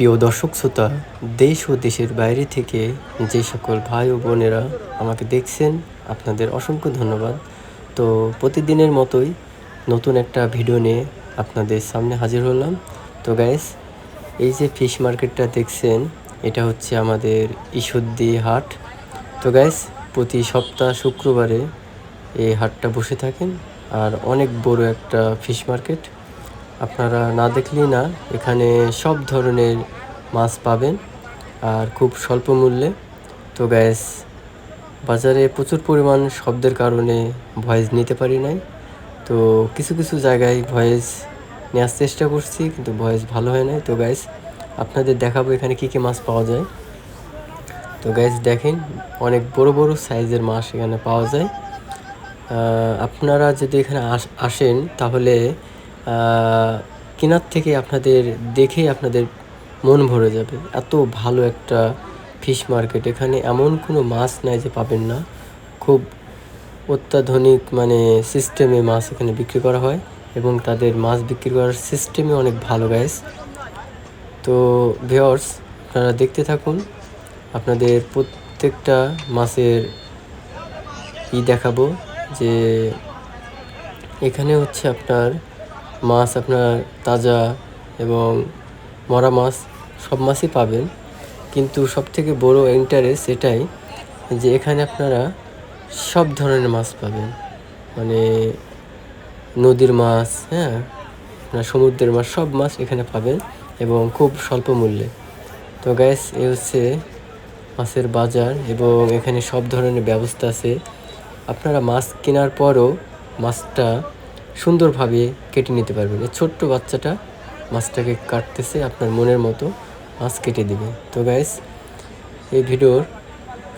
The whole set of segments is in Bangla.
প্রিয় দর্শক শ্রোতা, দেশ ও দেশের বাইরে থেকে যে সকল ভাই ও বোনেরা আমাকে দেখছেন, আপনাদের অসংখ্য ধন্যবাদ। তো প্রতিদিনের মতোই নতুন একটা ভিডিও নিয়ে আপনাদের সামনে হাজির হলাম। তো গ্যাস এই যে ফিশ মার্কেটটা দেখছেন, এটা হচ্ছে আমাদের ঈশ্বরদী হাট। তো গ্যাস প্রতি সপ্তাহ শুক্রবারে এই হাটটা বসে থাকেন। আর অনেক বড় একটা ফিশ মার্কেট আপনারা না দেখলেই না, এখানে সব ধরনের মাছ পাবেন আর খুব স্বল্প মূল্যে। তো গ্যাস বাজারে প্রচুর পরিমাণ শব্দের কারণে ভয়েস নিতে পারি নাই। তো কিছু কিছু জায়গায় ভয়েস নেওয়ার চেষ্টা করছি, কিন্তু ভয়েস ভালো হয় নাই। তো গ্যাস আপনাদের দেখাবো এখানে কী কী মাছ পাওয়া যায়। তো গ্যাস দেখেন অনেক বড় বড় সাইজের মাছ এখানে পাওয়া যায়। আপনারা যদি এখানে আস- আসেন, তাহলে কেনার থেকে আপনাদের দেখেই আপনাদের মন ভরে যাবে। এত ভালো একটা ফিশ মার্কেট এখানে এমন কোনো মাছ নাই যে পাবেন না। খুব অত্যাধুনিক মানে সিস্টেমে মাছ এখানে বিক্রি করা হয় এবং তাদের মাছ বিক্রি করার সিস্টেমে অনেক ভালো গ্যাস তো ভিওর্স আপনারা দেখতে থাকুন। আপনাদের প্রত্যেকটা মাছের ই দেখাবো যে এখানে হচ্ছে আপনার মাছ আপনার তাজা এবং মরা মাছ সব মাছই পাবেন। কিন্তু সব থেকে বড় ইন্টারেস্ট এটাই যে এখানে আপনারা সব ধরনের মাছ পাবেন। মানে নদীর মাছ হ্যাঁ? আপনার সমুদ্রের মাছ, সব মাছ এখানে পাবেন এবং খুব স্বল্প মূল্যে। তো গ্যাস এ হচ্ছে মাছের বাজার এবং এখানে সব ধরনের ব্যবস্থা আছে। আপনারা মাছ কেনার পরও মাছটা সুন্দরভাবে কেটে নিতে পারবেন। এই ছোট্ট বাচ্চাটা মাছটাকে কাটতেছে আপনার মনের মতো, মাছ কেটে দিবে। তো গ্যাস এই ভিডিওর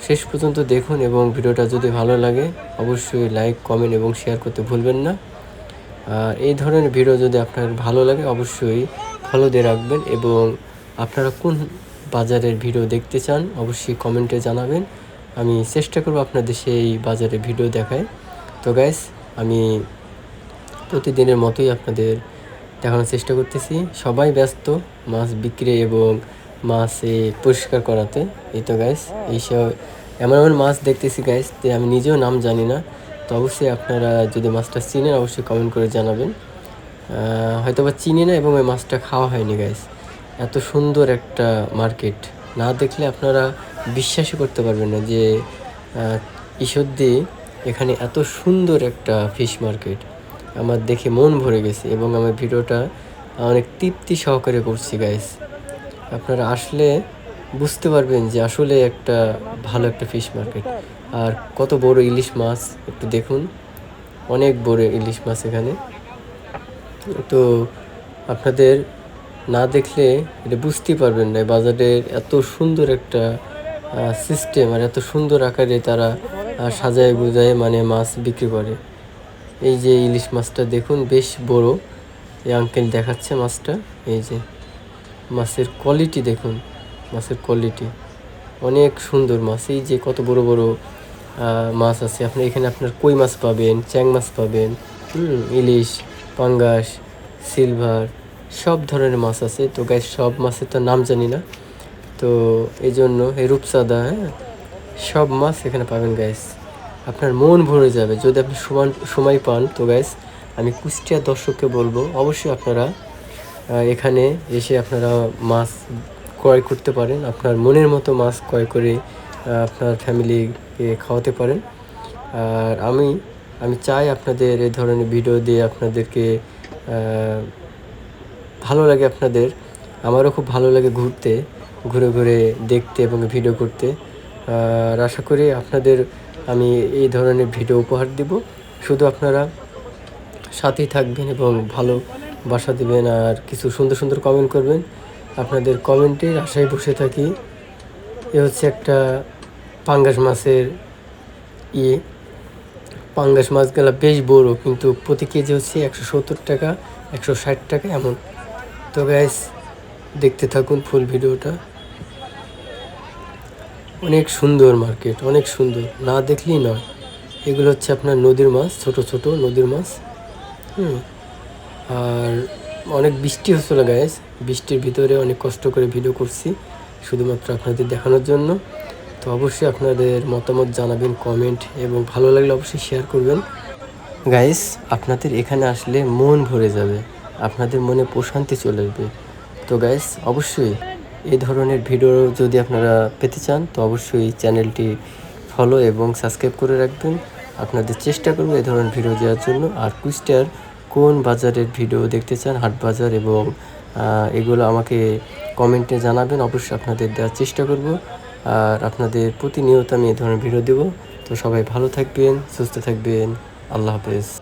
শেষ পর্যন্ত দেখুন এবং ভিডিওটা যদি ভালো লাগে, অবশ্যই লাইক কমেন্ট এবং শেয়ার করতে ভুলবেন না। আর এই ধরনের ভিডিও যদি আপনার ভালো লাগে, অবশ্যই ফলো দিয়ে রাখবেন এবং আপনারা কোন বাজারের ভিডিও দেখতে চান, অবশ্যই কমেন্টে জানাবেন। আমি চেষ্টা করব আপনাদের সেই বাজারের ভিডিও দেখায়। তো গাইস আমি প্রতিদিনের মতোই আপনাদের দেখানোর চেষ্টা করতেছি। সবাই ব্যস্ত মাছ বিক্রি এবং মাছ পরিষ্কার করাতে। এই তো গাইস এইসব এমন এমন মাছ দেখতেছি গাইস যে আমি নিজেও নাম জানি না। তো অবশ্যই আপনারা যদি মাছটা চিনেন অবশ্যই কমেন্ট করে জানাবেন। হয়তো বা চিনি না এবং ওই মাছটা খাওয়া হয়নি গাইস এত সুন্দর একটা মার্কেট না দেখলে আপনারা বিশ্বাসই করতে পারবেন না যে আহ, ঈশ্বরদী এখানে এত সুন্দর একটা ফিশ মার্কেট আমার দেখে মন ভরে গেছে এবং আমার ভিডিওটা অনেক তৃপ্তি সহকারে করছি গাইস আপনারা আসলে বুঝতে পারবেন যে আসলে একটা ভালো একটা ফিশ মার্কেট আর কত বড় ইলিশ মাছ, একটু দেখুন। অনেক বড় ইলিশ মাছ এখানে। তো আপনাদের না দেখলে এটা বুঝতেই পারবেন না, বাজারের এত সুন্দর একটা সিস্টেম আর এত সুন্দর আকারে তারা সাজায় গুজায় মানে মাছ বিক্রি করে। এই যে ইলিশ মাছটা দেখুন, বেশ বড়। এই আঙ্কেল দেখাচ্ছে মাছটা। এই যে মাছের কোয়ালিটি দেখুন, মাছের কোয়ালিটি অনেক সুন্দর মাছ। এই যে কত বড় বড় মাছ আছে। আপনি এখানে আপনার কই মাছ পাবেন, চ্যাং মাছ পাবেন ইলিশ, পাঙ্গাস, সিলভার, সব ধরনের মাছ আছে। তো গাই সব মাছের তো নাম জানি না। তো এই জন্য এই রূপসাদা হ্যাঁ সব মাছ এখানে পাবেন গাইস আপনার মন ভরে যাবে। যদি আপনি সমান সময় পান, তো গাইস আমি কুষ্টিয়া দর্শককে বলব, অবশ্যই আপনারা এখানে এসে আপনারা মাছ ক্রয় করতে পারেন। আপনার মনের মতো মাছ ক্রয় করে আপনার ফ্যামিলিকে খাওয়াতে পারেন। আর আমি আমি চাই আপনাদের এ ধরনের ভিডিও দিয়ে আপনাদেরকে ভালো লাগে আপনাদের। আমারও খুব ভালো লাগে ঘুরতে, ঘুরে ঘুরে দেখতে এবং ভিডিও করতে। আর আশা করি আপনাদের আমি এই ধরনের ভিডিও উপহার দিব। শুধু আপনারা সাথেই থাকবেন এবং ভালো বাসা দিবেন আর কিছু সুন্দর সুন্দর কমেন্ট করবেন। আপনাদের কমেন্টের আশায় বসে থাকি। এ হচ্ছে একটা পাঙ্গাস মাছের ইয়ে। পাঙ্গাস মাছগুলো বেশ বড়, কিন্তু প্রতি কেজি হচ্ছে একশো সত্তর টাকা, একশো ষাট টাকা এমন। তো গ্যাস দেখতে থাকুন ফুল ভিডিওটা। অনেক সুন্দর মার্কেট, অনেক সুন্দর। না দেখলেই নয়, এগুলো হচ্ছে আপনার নদীর মাছ, ছোট ছোট নদীর মাছ। হুম, আর অনেক বৃষ্টি হচ্ছিল গাইস বৃষ্টির ভিতরে অনেক কষ্ট করে ভিডিও করছি, শুধুমাত্র আপনাদের দেখানোর জন্য। তো অবশ্যই আপনাদের মতামত জানাবেন কমেন্ট এবং ভালো লাগলে অবশ্যই শেয়ার করবেন। গাইস আপনাদের এখানে আসলে মন ভরে যাবে, আপনাদের মনে প্রশান্তি চলে আসবে। তো গাইস অবশ্যই এই ধরনের ভিডিও যদি আপনারা পেতে চান, তো অবশ্যই চ্যানেলটি ফলো এবং সাবস্ক্রাইব করে রাখবেন। আপনাদের চেষ্টা করব এই ধরনের ভিডিও দেওয়ার জন্য। আর কুইস্টার কোন বাজারের ভিডিও দেখতে চান, হাট বাজার এবং এগুলো আমাকে কমেন্টে জানাবেন। অবশ্যই আপনাদের দেওয়ার চেষ্টা করব। আর আপনাদের প্রতিনিয়ত আমি এই ধরনের ভিডিও দেবো। তো সবাই ভালো থাকবেন, সুস্থ থাকবেন। আল্লাহ হাফেজ।